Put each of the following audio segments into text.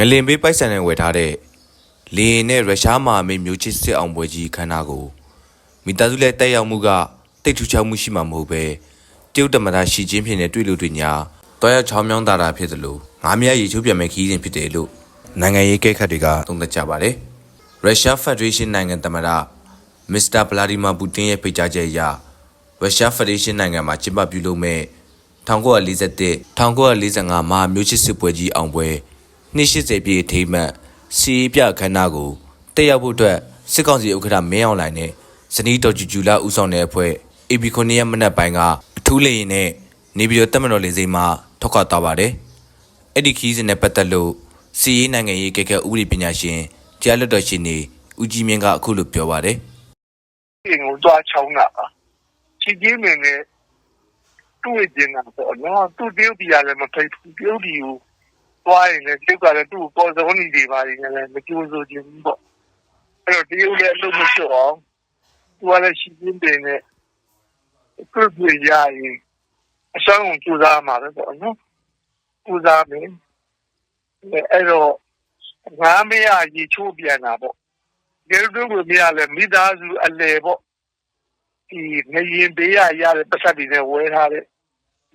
ငလင်ပေးပိုက်ဆံနဲ့ဝယ်ထားတဲ့လေရင်နဲ့ရုရှားမဟာမိတ်မျိုးချစ်စစ်အောင်ပွဲကြီးခမ်းနားကိုမိသားစုလည်းတက်ရောက်မှုကတိတ်ထူးခြားမှုရှိမှာမဟုတ်ပဲတရုတ်တမန်ရှီကျင်းဖြစ်နေတွေ့လို့တွေ့ညာတွားရောက်ချောင်းမြောင်းတာတာဖြစ်သလိုငါးမြရေချိုးပြန်မဲ့ခီးစဉ်ဖြစ်တယ်လို့နိုင်ငံရေးကိတ်ခတ်တွေကသုံးသပ်ကြပါတယ်ရုရှားဖက်ဒရေးရှင်းနိုင်ငံတမန်မစ္စတာဗလာဒီမာပူတင်ရဲ့ဖိတ်ကြားချက်အရရုရှားဖက်ဒရေးရှင်းနိုင်ငံမှာကျင်းပပြုလုပ်မဲ့1941 1945မဟာမျိုးချစ်စစ်ပွဲကြီးအောင်ပွဲ 280ပြည့်အထိမ်းအမှတ်စီးပြခမ်းနားကိုတက်ရောက်ဖို့အတွက်စစ်ကောင်စီဥက္ကဋ္ဌမင်းအောင်လှိုင်နဲ့ဇနီးတော်ဂျူဂျူလာဦးဆောင်တဲ့အဖွဲ့ AB 9ရက်မနက်ပိုင်းကအထူးလေရင်နဲ့နေပြည်တော်တက်မတော်လေစိမ်းမှာထွက်ခွာသွားပါတယ်။အဲ့ဒီခီးစဉ်နဲ့ပတ်သက်လို့စီရေးနိုင်ငံရေးကဲကဲဥပဒေပညာရှင်ကြားလွတ်တော်ရှင်နေဦးကြီးမြင့်ကအခုလိုပြောပါတယ်။ပြင်ကိုသွားချောင်းတာပါချီကြီးမင်းနဲ့တွေ့ကျင်တာပေါ့နော်သူတရုတ်ပြည်ကလည်းမဖိတ်ဘူးတရုတ်ပြည်ကို သွားရင်လည်း တရုတ်ကလည်း သူ့ကိုပေါ်စောနေတွေပါနေလည်း မကြိုးစိုးခြင်းဘူးပေါ့ အဲ့တော့ တရုတ်လည်း အလုပ်မချောအောင် သူကလည်းချီကြီးမင်းနဲ့ပြုတ်ပြရရင်အဆောင်ကိုကြိုးစားမှာပဲပေါ့နော် ကြိုးစားမယ် အဲ့တော့ ငါမရ ရေချိုးပြန်တာပေါ့ကျဲတို့ကိုမြရလဲမိသားစုအလဲပေါ့ဒီငရင်ပေးရရတဲ့ပတ်သက်တွေနဲ့ဝဲထားတဲ့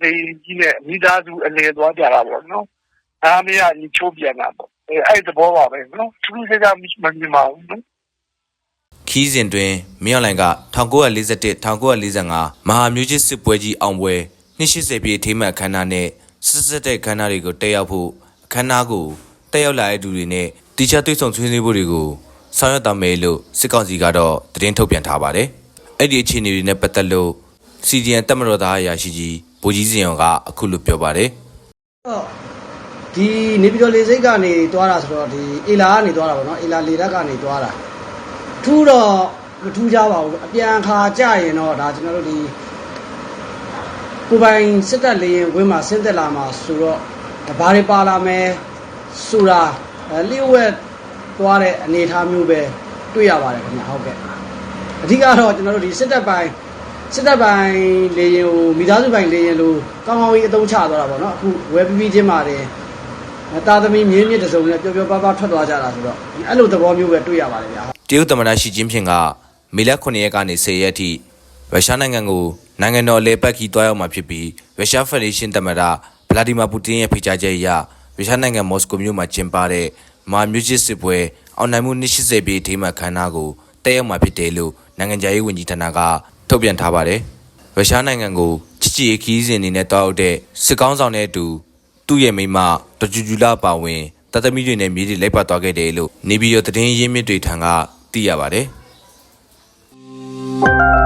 နေကြီးနဲ့ မိသားစုအလဲသွားကြတာပေါ့နော် အားမရကြီးချိုးပြန်တာပေါ့အဲအဲ့သဘောပါပဲနော်သူစကားမမြင်ပါဘူးနော်ခီးစဉ်တွင်မင်းအွန်လိုင်းက1941 1945မဟာမျိုးချစ်စစ်ပွဲကြီးအောင်ပွဲ280ပြည့်အထိမ်းအမှတ်အခမ်းအနားနဲ့ဆက်ဆက်တဲ့အခမ်းအနားတွေကိုတက်ရောက်ဖို့အခမ်းအနားကိုတက်ရောက်လာတဲ့သူတွေနဲ့တီချာတွေ့ဆုံဆွေးနွေးဖို့တွေကိုဆောင်ရွက်သွားမယ်လို့စစ်ကောင်စီကတော့သတင်းထုတ်ပြန်ထားပါတယ်။အဲ့ဒီအခြေအနေတွေနဲ့ပတ်သက်လို့ CDN တက်မတော်သားအရာရှိကြီးဗိုလ်ကြီးစင်ရောကအခုလိုပြောပါတယ်တော့ ဒီနေပြည်တော်လေစိတ်ကနေတွားတာဆိုတော့ဒီအေလာကနေတွားတာပေါ့နော်အေလာလေတက်ကနေတွားတာထူးတော့မထူးကြပါဘူးအပြန်ခါကြရင်တော့ဒါကျွန်တော်တို့ဒီကိုယ်ပိုင်စစ်တပ်လေရင်ဝင်းမှာဆင်းသက်လာမှာဆိုတော့ဘာတွေပါလာမယ်ဆိုတာအဲလျှို့ဝက်သွားတဲ့အနေအထားမျိုးပဲတွေ့ရပါတယ်ခင်ဗျာဟုတ်ကဲ့အဓိကတော့ကျွန်တော်တို့ဒီစစ်တပ်ပိုင်းစစ်တပ်ပိုင်းလေရင်ကိုမိသားစုပိုင်းလေရင်လို့ကောင်းကောင်းကြီးအသုံးချသွားတာပေါ့နော်အခုဝယ်ပြီးပြီးချင်းပါတယ် တာသမီမြင်းမြင့်တစုံနဲ့ပျော်ပျော်ပါးပါးထွက်သွားကြတာဆိုတော့အဲ့လိုသဘောမျိုးပဲတွေ့ရပါတယ်ဗျာ။တရုတ်သမ္မတရှီကျင်းဖျင်ကမေလ9ရက်ကနေ10ရက်အထိရုရှားနိုင်ငံကိုနိုင်ငံတော်အလဲပတ်ခီတွားရောက်မှာဖြစ်ပြီးရုရှားဖက်ဒရေးရှင်းသမ္မတဗလာဒီမာပူတင်ရဲ့ဖိတ်ကြားချက်အရရုရှားနိုင်ငံမော်စကိုမြို့မှာကျင်းပတဲ့မာမျိုးချစ်စစ်ပွဲအောင်နိုင်မှု280ပြည့်အထိမ်းအမှတ်ခမ်းနားကိုတက်ရောက်မှာဖြစ်တယ်လို့နိုင်ငံခြားရေးဝန်ကြီးဌာနကထုတ်ပြန်ထားပါတယ်။ရုရှားနိုင်ငံကိုချစ်ချစ်ရေးခီးစဉ်အနေနဲ့တွားရောက်တဲ့စစ်ကောင်းဆောင်တဲ့အတူ သူ့ရဲ့မိန်းမဒေါ်ဂျူဂျူလာပါဝင်တသမီတွေနဲ့မြေးတွေလိုက်ပတ်သွားခဲ့တယ်လို့နေပြည်တော်သတင်းရင်းမြစ်တွေထံကသိရပါတယ်။